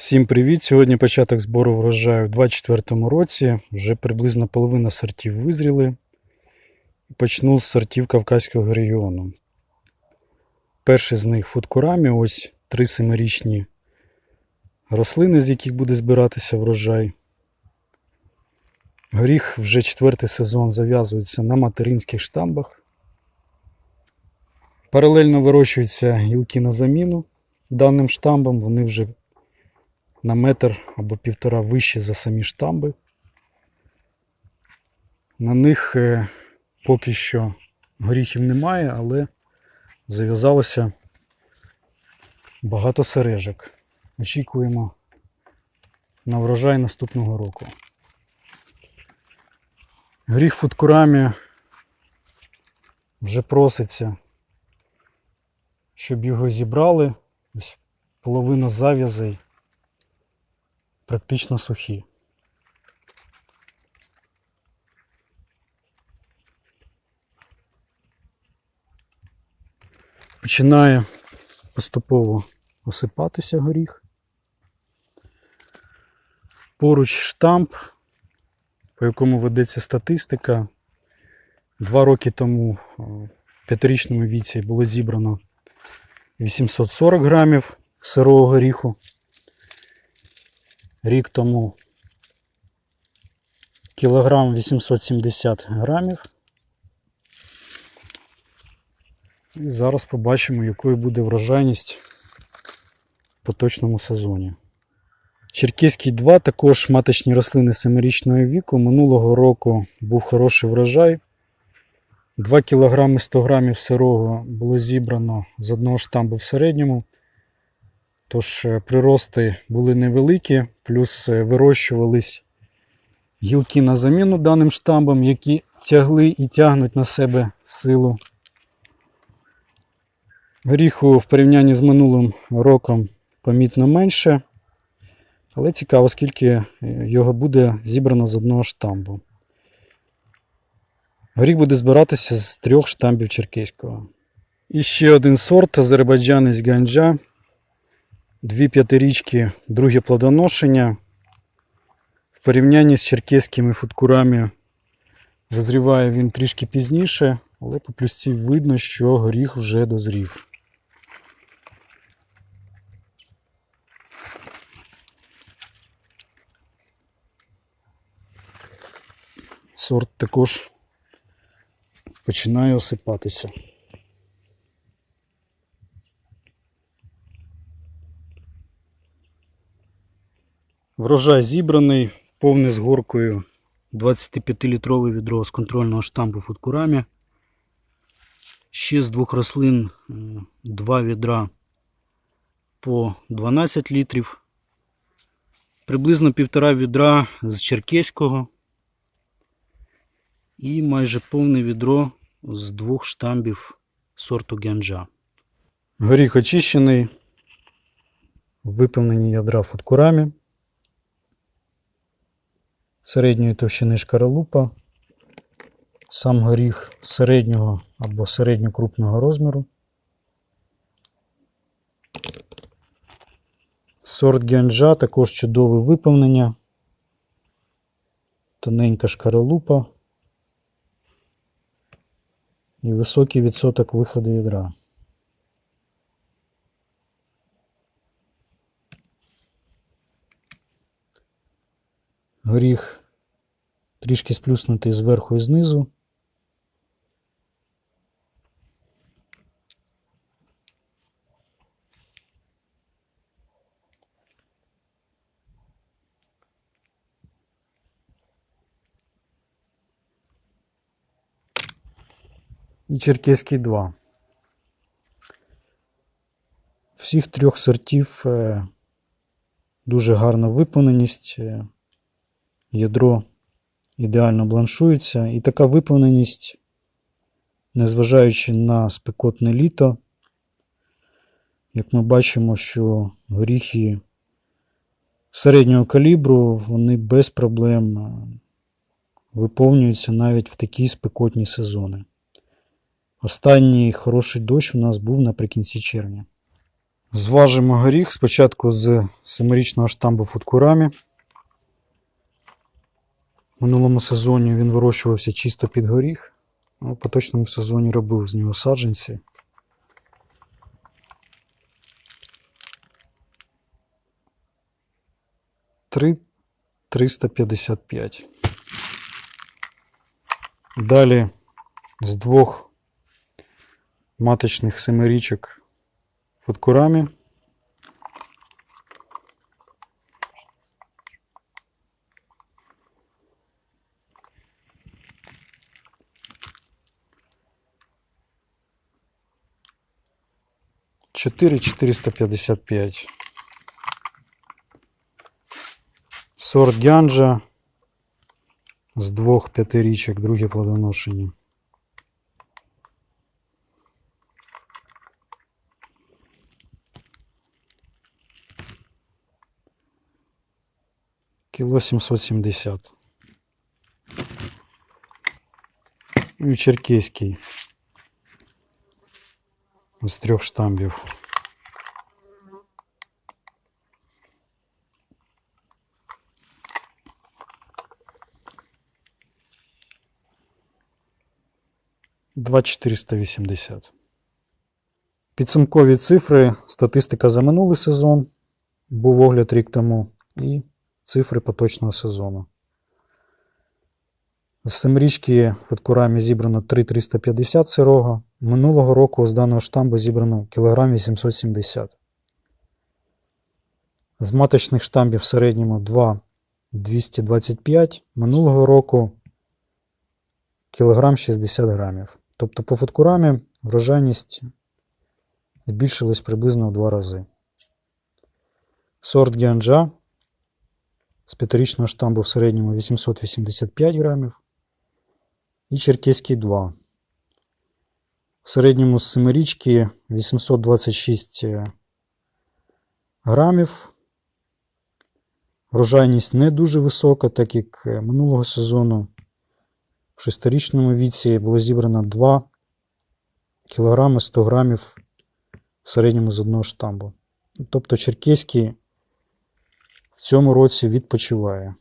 Всім привіт! Сьогодні початок збору врожаю у 2024 році. Вже приблизно половина сортів визріли. Почну з сортів Кавказького регіону. Перший з них фудкурамі, ось три семирічні рослини, з яких буде збиратися врожай. Горіх вже четвертий сезон зав'язується на материнських штамбах. Паралельно вирощуються гілки на заміну даним штамбам. Вони вже на метр або півтора вище за самі штамби. На них е, поки що горіхів немає, але зав'язалося багато сережок. Очікуємо на врожай наступного року. Горіх фудкурамі вже проситься, щоб його зібрали. Ось половина зав'язей практично сухі. Починає поступово осипатися горіх. Поруч штамп, по якому ведеться статистика. Два роки тому в п'ятирічному віці було зібрано 840 грамів сирого горіху рік тому кілограм 870 грамів. І зараз побачимо, якою буде врожайність в поточному сезоні. Черкеський 2 також маточні рослини 7-річного віку. Минулого року був хороший врожай. 2 кг 100 грамів сирого було зібрано з одного штамбу в середньому. Тож е, прирости були невеликі, плюс е, вирощувались гілки на заміну даним штамбам, які тягли і тягнуть на себе силу. Горіху в порівнянні з минулим роком помітно менше, але цікаво, скільки е, його буде зібрано з одного штамбу. Горіх буде збиратися з трьох штамбів черкеського. І ще один сорт азербайджанець ганджа. Дві п'ятирічки, друге плодоношення. В порівнянні з черкеськими фудкурами визріває він трішки пізніше, але по плюсці видно, що горіх вже дозрів. Сорт також починає осипатися. Врожай зібраний, повний з горкою 25-літрове відро з контрольного штампу фудкурамі. Ще з двох рослин е, два відра по 12 літрів. Приблизно півтора відра з черкеського. І майже повне відро з двох штамбів сорту гянджа. Горіх очищений, виповнені ядра фудкурамі середньої товщини шкаралупа, сам горіх середнього або середньокрупного розміру. Сорт гянджа також чудове виповнення, тоненька шкаралупа і високий відсоток виходу ядра. Горіх трішки сплюснутий зверху і знизу. І черкеський 2. Всіх трьох сортів е, дуже гарна виповненість. е, ядро ідеально бланшується. І така виповненість, незважаючи на спекотне літо, як ми бачимо, що горіхи середнього калібру, вони без проблем е, виповнюються навіть в такі спекотні сезони. Останній хороший дощ у нас був наприкінці червня. Зважимо горіх спочатку з семирічного штамбу футкурамі. В минулому сезоні він вирощувався чисто під горіх. а У поточному сезоні робив з нього саджанці. Три 355. Далі з двох маточних семирічок футкурамі. Чотири 455. Сорт Гянджа з двох п'ятирічок, друге плодоношення. Кіло 770. І черкеський. З трьох штамбів. Два 480. Підсумкові цифри. Статистика за минулий сезон. Був огляд рік тому. І цифри поточного сезону. З семирічки в Фудкурамі зібрано 3,350 сирого. Минулого року з даного штамбу зібрано кілограм 870. З маточних штамбів в середньому 2,225. Минулого року кілограм 60 грамів. Тобто по фудкурамі врожайність збільшилась приблизно в два рази. Сорт Гіанджа з п'ятирічного штамбу в середньому 885 грамів. І Черкеський 2. В середньому з семирічки 826 грамів. Врожайність не дуже висока, так як минулого сезону в шестирічному віці було зібрано 2 кг 100 грамів в середньому з одного штамбу. Тобто Черкеський в цьому році відпочиває.